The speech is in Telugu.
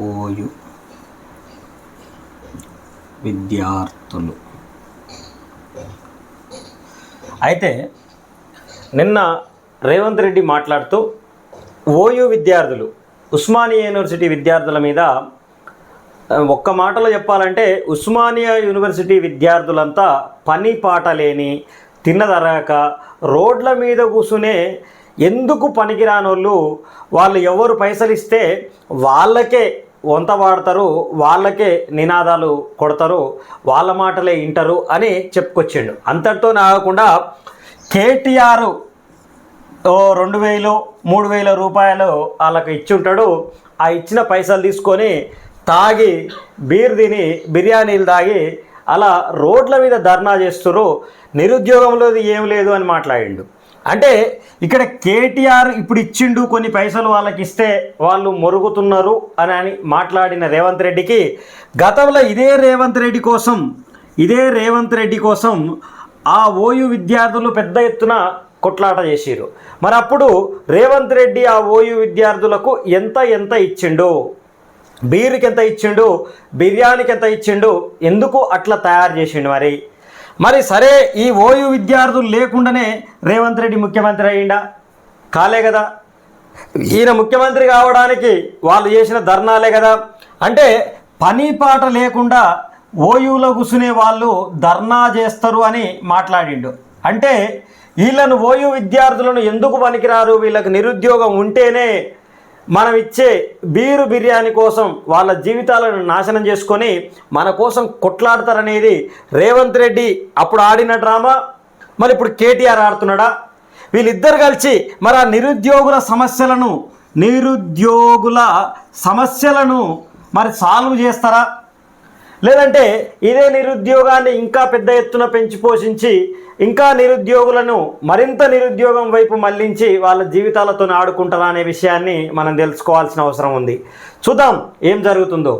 ఓయు విద్యార్థులు. అయితే నిన్న రేవంత్ రెడ్డి మాట్లాడుతూ ఓయూ విద్యార్థులు ఉస్మానియా యూనివర్సిటీ విద్యార్థుల మీద ఒక్క మాటలో చెప్పాలంటే ఉస్మానియా యూనివర్సిటీ విద్యార్థులంతా పని పాట లేని తిన్నదరాక రోడ్ల మీద కూసునే ఎందుకు పనికిరానోళ్ళు? వాళ్ళు ఎవరు పైసలు ఇస్తే వాళ్ళకే వంత వాడతారు వాళ్ళకే నినాదాలు కొడతారు వాళ్ళ మాటలే వింటారు అని చెప్పుకొచ్చిండు. అంతటితో ఆగకుండా కేటీఆర్ ఓ రెండు వేలు మూడు వేల రూపాయలు వాళ్ళకి ఇచ్చి ఉంటాడు ఆ ఇచ్చిన పైసలు తీసుకొని తాగి బీర్ తిని బిర్యానీలు తాగి అలా రోడ్ల మీద ధర్నా చేస్తున్నారు నిరుద్యోగంలో ఏం లేదు అని మాట్లాడిండు. అంటే ఇక్కడ కేటీఆర్ ఇప్పుడు ఇచ్చిండు కొన్ని పైసలు వాళ్ళకి ఇస్తే వాళ్ళు మొరుగుతున్నారు అని అని మాట్లాడిన రేవంత్ రెడ్డికి గతంలో ఇదే రేవంత్ రెడ్డి కోసం ఇదే రేవంత్ రెడ్డి కోసం ఆ ఓయు విద్యార్థులు పెద్ద ఎత్తున కొట్లాట చేసిరు మరి అప్పుడు రేవంత్ రెడ్డి ఆ ఓయు విద్యార్థులకు ఎంత ఎంత ఇచ్చిండు? బీరుకి ఎంత ఇచ్చిండు? బిర్యానీకి ఎంత ఇచ్చిండు? ఎందుకు అట్లా తయారు చేసిండు మరి? మరి సరే ఈ ఓయూ విద్యార్థులు లేకుండానే రేవంత్ రెడ్డి ముఖ్యమంత్రి అయ్యిండా? కాలే కదా. ఈయన ముఖ్యమంత్రి కావడానికి వాళ్ళు చేసిన ధర్నాలే కదా. అంటే పని పాట లేకుండా ఓయూలో కూర్చునే వాళ్ళు ధర్నా చేస్తారు అని మాట్లాడిండు. అంటే వీళ్ళను ఓయూ విద్యార్థులను ఎందుకు పనికిరారు? వీళ్ళకి నిరుద్యోగం ఉంటేనే మనం ఇచ్చే బీరు బిర్యానీ కోసం వాళ్ళ జీవితాలను నాశనం చేసుకొని మన కోసం కొట్లాడతారనేది రేవంత్ రెడ్డి అప్పుడు ఆడిన డ్రామా మరి ఇప్పుడు కేటీఆర్ ఆడుతున్నాడా? వీళ్ళిద్దరు కలిసి మరి ఆ నిరుద్యోగుల సమస్యలను నిరుద్యోగుల సమస్యలను మరి సాల్వ్ చేస్తారా? లేదంటే ఇదే నిరుద్యోగాన్ని ఇంకా పెద్ద ఎత్తున పెంచి పోషించి ఇంకా నిరుద్యోగులను మరింత నిరుద్యోగం వైపు మళ్ళించి వాళ్ళ జీవితాలతో ఆడుకుంటారా అనే విషయాన్ని మనం తెలుసుకోవాల్సిన అవసరం ఉంది. చూద్దాం ఏం జరుగుతుందో.